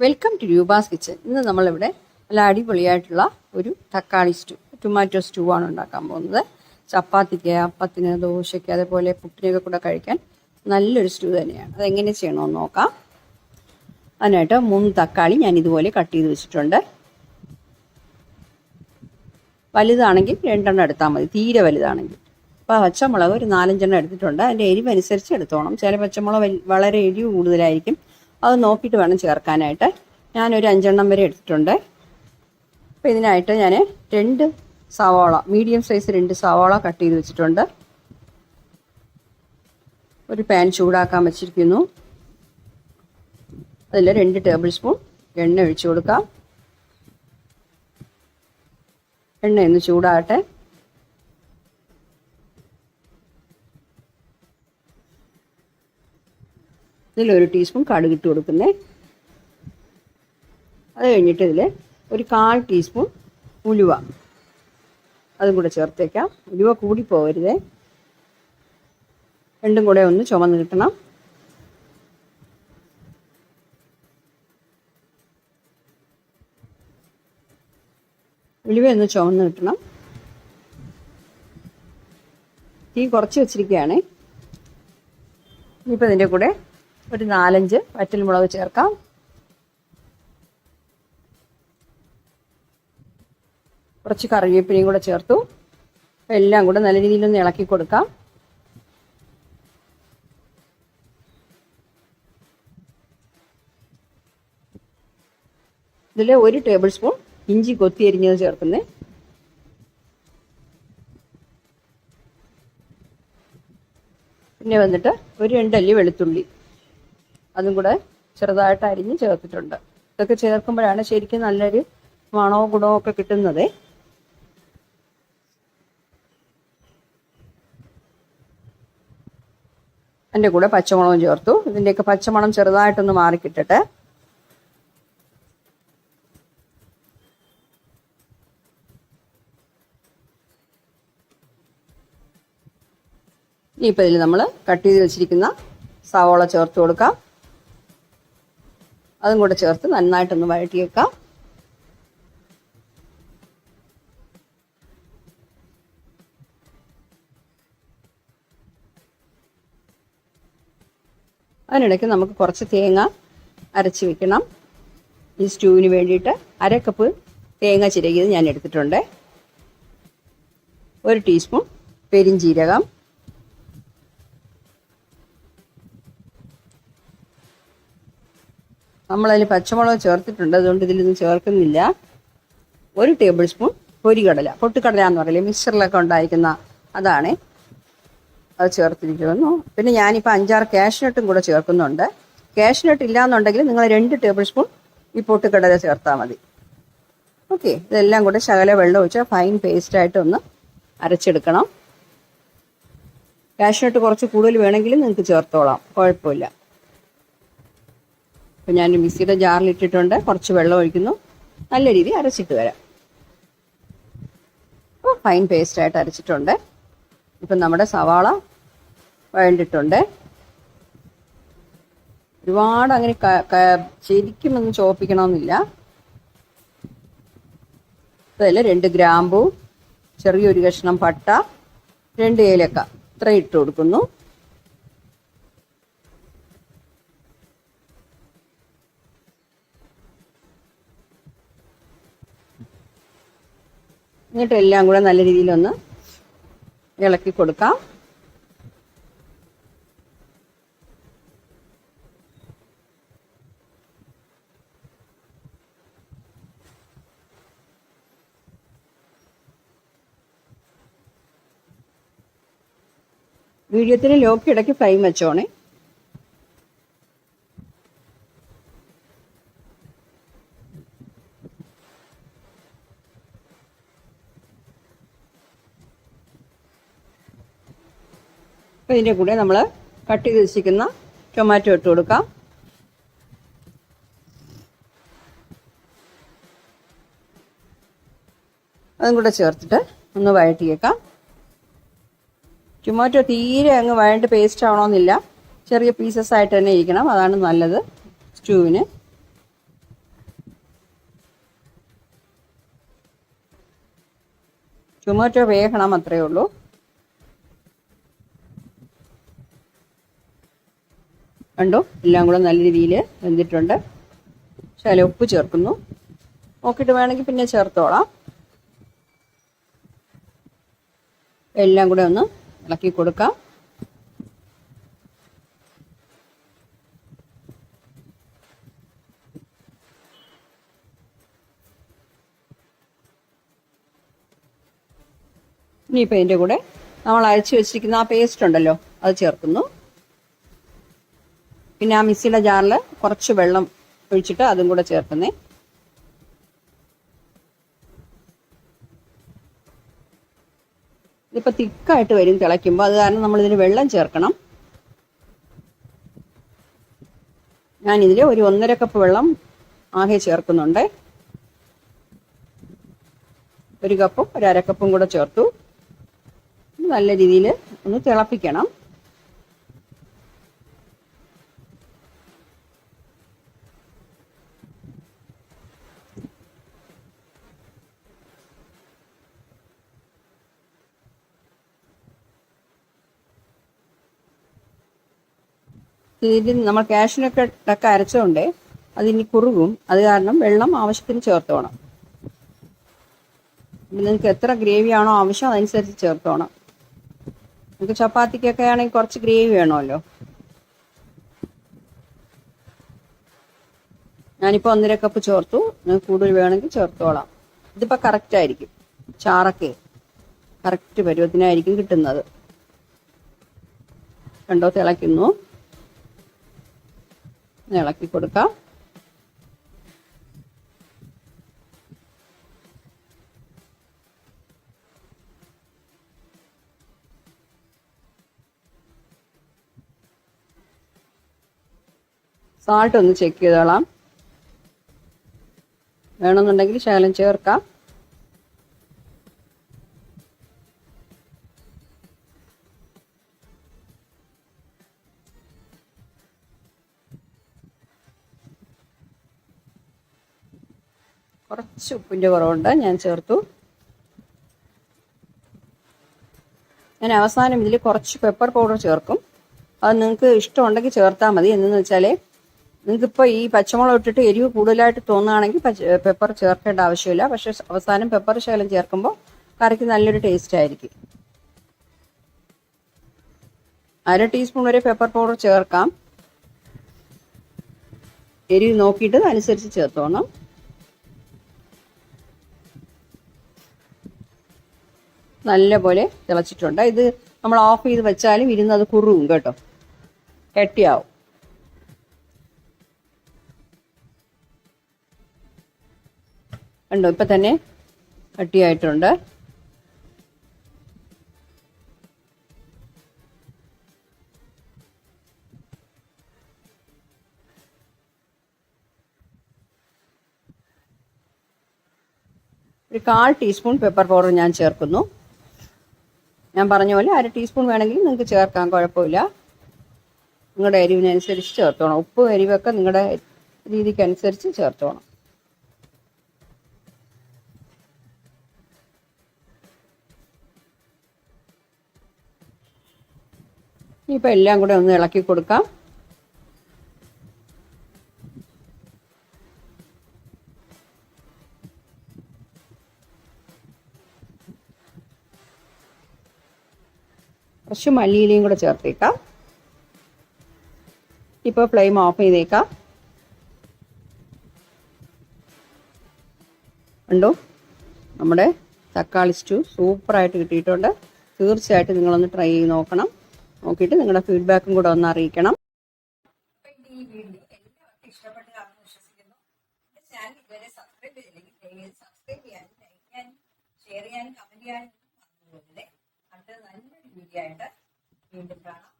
Welcome to Roopa's kitchen ഇന്ന് നമ്മളിവിടെ നല്ല അടിപൊളിയായിട്ടുള്ള ഒരു തക്കാളി സ്റ്റൂ ടൊമാറ്റോ സ്റ്റൂ ആണ് ഉണ്ടാക്കാൻ പോകുന്നത്. ചപ്പാത്തിക്ക് അപ്പത്തിന് ദോശയ്ക്ക് അതേപോലെ പുട്ടിനൊക്കെ കൂടെ കഴിക്കാൻ നല്ലൊരു സ്റ്റൂ തന്നെയാണ്. അതെങ്ങനെ ചെയ്യണമെന്ന് നോക്കാം. അതിനായിട്ട് മൂന്ന് തക്കാളി ഞാൻ ഇതുപോലെ കട്ട് ചെയ്ത് വെച്ചിട്ടുണ്ട്. വലുതാണെങ്കിൽ രണ്ടെണ്ണം എടുത്താൽ മതി. തീരെ വലുതാണെങ്കിൽ. അപ്പോൾ പച്ചമുളക് ഒരു നാലഞ്ചെണ്ണം എടുത്തിട്ടുണ്ട്. അതിന്റെ എരിവനുസരിച്ച് എടുത്തോണം. ചില പച്ചമുളക് വളരെ എരിവ് കൂടുതലായിരിക്കും. അത് നോക്കിയിട്ട് വേണം ചേർക്കാനായിട്ട്. ഞാനൊരു അഞ്ചെണ്ണം വരെ എടുത്തിട്ടുണ്ട്. അപ്പോൾ ഇതിനായിട്ട് ഞാൻ രണ്ട് സവാള മീഡിയം സൈസ് രണ്ട് സവാള കട്ട് ചെയ്ത് വെച്ചിട്ടുണ്ട്. ഒരു പാൻ ചൂടാക്കാൻ വെച്ചിരിക്കുന്നു. അതിൽ രണ്ട് ടേബിൾ സ്പൂൺ എണ്ണ ഒഴിച്ചു കൊടുക്കാം. എണ്ണ ഒന്ന് ചൂടാകട്ടെ. ഇതിലൊരു ടീസ്പൂൺ കടുക് ഇട്ട് കൊടുക്കുന്നേ. അത് കഴിഞ്ഞിട്ട് ഇതിൽ ഒരു കാൽ ടീസ്പൂൺ ഉലുവ. അതും കൂടെ ചേർത്തേക്കാം. ഉലുവ കൂടി പോകരുതേ. രണ്ടും കൂടെ ഒന്ന് ചുമന്ന് കിട്ടണം. ഉലുവ ഒന്ന് ചുമന്ന് കിട്ടണം. തീ കുറച്ച് വെച്ചിരിക്കുകയാണ്. ഇനിയിപ്പോൾ ഇതിന്റെ കൂടെ ഒരു നാലഞ്ച് വറ്റൽമുളക് ചേർക്കാം. കുറച്ച് കറിവേപ്പിലയും കൂടെ ചേർത്തു. എല്ലാം കൂടെ നല്ല രീതിയിൽ ഒന്ന് ഇളക്കി കൊടുക്കാം. ഇതിൽ ഒരു ടേബിൾ സ്പൂൺ ഇഞ്ചി കൊത്തി അരിഞ്ഞത് ചേർക്കുന്നേ. പിന്നെ വന്നിട്ട് ഒരു രണ്ടല്ലി വെളുത്തുള്ളി. അതും കൂടെ ചെറുതായിട്ട് അരിഞ്ഞ് ചേർത്തിട്ടുണ്ട്. ഇതൊക്കെ ചേർക്കുമ്പോഴാണ് ശരിക്കും നല്ലൊരു മണവും ഗുണവും ഒക്കെ കിട്ടുന്നത്. അതിന്റെ കൂടെ പച്ചമുളകും ചേർത്തു. ഇതിന്റെയൊക്കെ പച്ചമണം ചെറുതായിട്ടൊന്ന് മാറിക്കിട്ടട്ടെ. ഇനിയിപ്പോൾ ഇതിൽ നമ്മൾ കട്ട് ചെയ്ത് വെച്ചിരിക്കുന്ന സവോള ചേർത്ത് കൊടുക്കാം. അതും കൂടെ ചേർത്ത് നന്നായിട്ടൊന്ന് വഴറ്റി വെക്കാം അതിനിടയ്ക്ക് നമുക്ക് കുറച്ച് തേങ്ങ അരച്ച് വെക്കണം. ഈ സ്റ്റൂവിന് വേണ്ടിയിട്ട് അര കപ്പ് തേങ്ങ ചിരകിയത് ഞാൻ എടുത്തിട്ടുണ്ട്. ഒരു ടീസ്പൂൺ പെരിഞ്ജീരകം നമ്മളതിൽ പച്ചമുളക് ചേർത്തിട്ടുണ്ട്. അതുകൊണ്ട് ഇതിലൊന്നും ചേർക്കുന്നില്ല. ഒരു ടേബിൾ സ്പൂൺ പൊരികടല. പൊട്ടിക്കടല എന്ന് പറയില്ലേ മിക്സറിലൊക്കെ ഉണ്ടായിരിക്കുന്ന അതാണ്. അത് ചേർത്തിരിക്കുന്നു. പിന്നെ ഞാനിപ്പോൾ അഞ്ചാറ് കാഷ്നട്ടും കൂടെ ചേർക്കുന്നുണ്ട്. കാഷ്നട്ട് ഇല്ലാന്നുണ്ടെങ്കിൽ നിങ്ങൾ രണ്ട് ടേബിൾ സ്പൂൺ ഈ പൊട്ടിക്കടല ചേർത്താൽ മതി. ഓക്കെ. ഇതെല്ലാം കൂടെ ശകല വെള്ളം ഒഴിച്ച് ഫൈൻ പേസ്റ്റായിട്ട് ഒന്ന് അരച്ചെടുക്കണം. കാഷ്നട്ട് കുറച്ച് കൂടുതൽ വേണമെങ്കിൽ നിങ്ങൾക്ക് ചേർത്തോളാം. കുഴപ്പമില്ല. അപ്പം ഞാൻ മിക്സിയുടെ ജാറിൽ ഇട്ടിട്ടുണ്ട്. കുറച്ച് വെള്ളം ഒഴിക്കുന്നു. നല്ല രീതിയിൽ അരച്ചിട്ട് വരാം. അപ്പോൾ ഫൈൻ പേസ്റ്റായിട്ട് അരച്ചിട്ടുണ്ട്. ഇപ്പം നമ്മുടെ സവാള വേണ്ടിട്ടുണ്ട് ഒരുപാട് അങ്ങനെ ശരിക്കും ചോപ്പിക്കണമെന്നില്ല. അതിൽ രണ്ട് ഗ്രാമ്പു ചെറിയൊരു കഷ്ണം പട്ട രണ്ട് ഏലക്ക. ഇത്ര ഇട്ട് കൊടുക്കുന്നു. എന്നിട്ട് എല്ലാം കൂടെ നല്ല രീതിയിലൊന്ന് ഇളക്കി കൊടുക്കാം. വീഡിയോത്തിന് ലോക്ക് ഇടയ്ക്ക് ഫ്ലെയിം വെച്ചോണേ. അപ്പം ഇതിന്റെ കൂടെ നമ്മൾ കട്ട് ചെയ്ത് വെച്ചിരിക്കുന്ന ടൊമാറ്റോ ഇട്ട് കൊടുക്കാം. അതും കൂടെ ചേർത്തിട്ട് ഒന്ന് വഴറ്റിയേക്കാം. ടൊമാറ്റോ തീരെ അങ്ങ് വഴണ്ട് പേസ്റ്റ് ആവണമെന്നില്ല. ചെറിയ പീസസ് ആയിട്ട് തന്നെ ഇരിക്കണം. അതാണ് നല്ലത് സ്റ്റൂവിന് ടൊമാറ്റോ വേകണം അത്രയേ ഉള്ളൂ. കണ്ടോ? എല്ലാം കൂടെ നല്ല രീതിയിൽ വെന്തിട്ടുണ്ട്. ശല ഉപ്പ് ചേർക്കുന്നു. നോക്കിയിട്ട് വേണമെങ്കിൽ പിന്നെ ചേർത്തോളാം. എല്ലാം കൂടെ ഒന്ന് ഇളക്കി കൊടുക്കാം. ഇനിയിപ്പോൾ ഇതിന്റെ കൂടെ നമ്മൾ അരച്ച് വെച്ചിരിക്കുന്ന ആ പേസ്റ്റ് ഉണ്ടല്ലോ അത് ചേർക്കുന്നു. പിന്നെ ആ മിക്സിയുടെ ജാറിൽ കുറച്ച് വെള്ളം ഒഴിച്ചിട്ട് അതും കൂടെ ചേർക്കുന്നേ. ഇതിപ്പോൾ തിക്കായിട്ട് വരും തിളയ്ക്കുമ്പോൾ അത് കാരണം നമ്മൾ ഇതിന് വെള്ളം ചേർക്കണം. ഞാനിതിൽ ഒരു ഒന്നര കപ്പ് വെള്ളം ആകെ ചേർക്കുന്നുണ്ട്. ഒരു കപ്പും ഒരു അരക്കപ്പും കപ്പും കൂടെ ചേർത്തു. നല്ല രീതിയിൽ ഒന്ന് തിളപ്പിക്കണം. ഇതിൽ നമ്മൾ ക്യാഷിനൊക്കെ ഒക്കെ അരച്ചതുകൊണ്ട് അതിനി കുറുകും. അത് കാരണം വെള്ളം ആവശ്യത്തിന് ചേർത്തോണം. നിങ്ങൾക്ക് എത്ര ഗ്രേവി ആണോ ആവശ്യം അതനുസരിച്ച് ചേർത്തോണം. നിങ്ങൾക്ക് ചപ്പാത്തിക്കൊക്കെ ആണെങ്കിൽ കുറച്ച് ഗ്രേവി വേണമല്ലോ. ഞാനിപ്പോൾ ഒന്നര കപ്പ് ചേർത്തു. കൂടുതൽ വേണമെങ്കിൽ ചേർത്തോളാം. ഇതിപ്പോൾ കറക്റ്റ് ആയിരിക്കും. ചാറൊക്കെ കറക്റ്റ് പരുവത്തിനായിരിക്കും കിട്ടുന്നത്. കണ്ടോ തിളയ്ക്കുന്നു. ഇളക്കി കൊടുക്കാം. സാൾട്ട് ഒന്ന് ചെക്ക് ചെയ്തോളാം. വേണമെന്നുണ്ടെങ്കിൽ ശകലം ചേർക്കാം. കുറച്ച് ഉപ്പിന്റെ കുറവുണ്ട്. ഞാൻ ചേർത്തു. ഞാൻ അവസാനം ഇതിൽ കുറച്ച് പെപ്പർ പൗഡർ ചേർക്കും. അത് നിങ്ങൾക്ക് ഇഷ്ടമുണ്ടെങ്കിൽ ചേർത്താൽ മതി. എന്തെന്ന് വെച്ചാൽ നിങ്ങൾക്കിപ്പോൾ ഈ പച്ചമുളക് ഇട്ടിട്ട് എരിവ് കൂടുതലായിട്ട് തോന്നുകയാണെങ്കിൽ പെപ്പർ ചേർക്കേണ്ട ആവശ്യമില്ല. പക്ഷെ അവസാനം പെപ്പർ ശകലം ചേർക്കുമ്പോൾ കറിക്ക് നല്ലൊരു ടേസ്റ്റ് ആയിരിക്കും. അര ടീസ്പൂൺ വരെ പെപ്പർ പൗഡർ ചേർക്കാം. എരിവ് നോക്കിയിട്ട് അനുസരിച്ച് ചേർത്തോണം. നല്ല പോലെ തിളച്ചിട്ടുണ്ട് ഇത് നമ്മൾ ഓഫ് ചെയ്ത് വെച്ചാലും ഇരുന്നത് കുറുവും കേട്ടോ. കെട്ടിയാവും. കണ്ടോ ഇപ്പൊ തന്നെ കട്ടിയായിട്ടുണ്ട്. ഒരു കാൽ ടീസ്പൂൺ പെപ്പർ പൗഡർ ഞാൻ ചേർക്കുന്നു. ഞാൻ പറഞ്ഞ പോലെ അര ടീസ്പൂൺ വേണമെങ്കിൽ നിങ്ങൾക്ക് ചേർക്കാം കുഴപ്പമില്ല. നിങ്ങളുടെ എരിവിനനുസരിച്ച് ചേർത്തോണം. ഉപ്പ് എരിവൊക്കെ നിങ്ങളുടെ രീതിക്കനുസരിച്ച് ചേർത്തോണം. ഇനിയിപ്പോൾ എല്ലാം കൂടെ ഒന്ന് ഇളക്കി കൊടുക്കാം. കുറച്ച് മല്ലിയിലയും കൂടെ ചേർത്തേക്കാം. ഇപ്പോൾ ഫ്ലെയിം ഓഫ് ചെയ്തേക്കാം. ഉണ്ടോ നമ്മുടെ തക്കാളി സ്റ്റൂ സൂപ്പറായിട്ട് കിട്ടിയിട്ടുണ്ട്. തീർച്ചയായിട്ടും നിങ്ങളൊന്ന് ട്രൈ ചെയ്ത് നോക്കണം. നോക്കിയിട്ട് നിങ്ങളുടെ ഫീഡ്ബാക്കും കൂടെ ഒന്ന് അറിയിക്കണം. ഈ വീഡിയോ എല്ലാവർക്കും ചാനൽ സബ്സ്ക്രൈബ് സബ്സ്ക്രൈബ് ചെയ്യാനും ഷെയർ ചെയ്യാനും കമന്റ് ചെയ്യാനും നല്ലൊരു വീഡിയോ ആയിട്ട് വീണ്ടും കാണാം.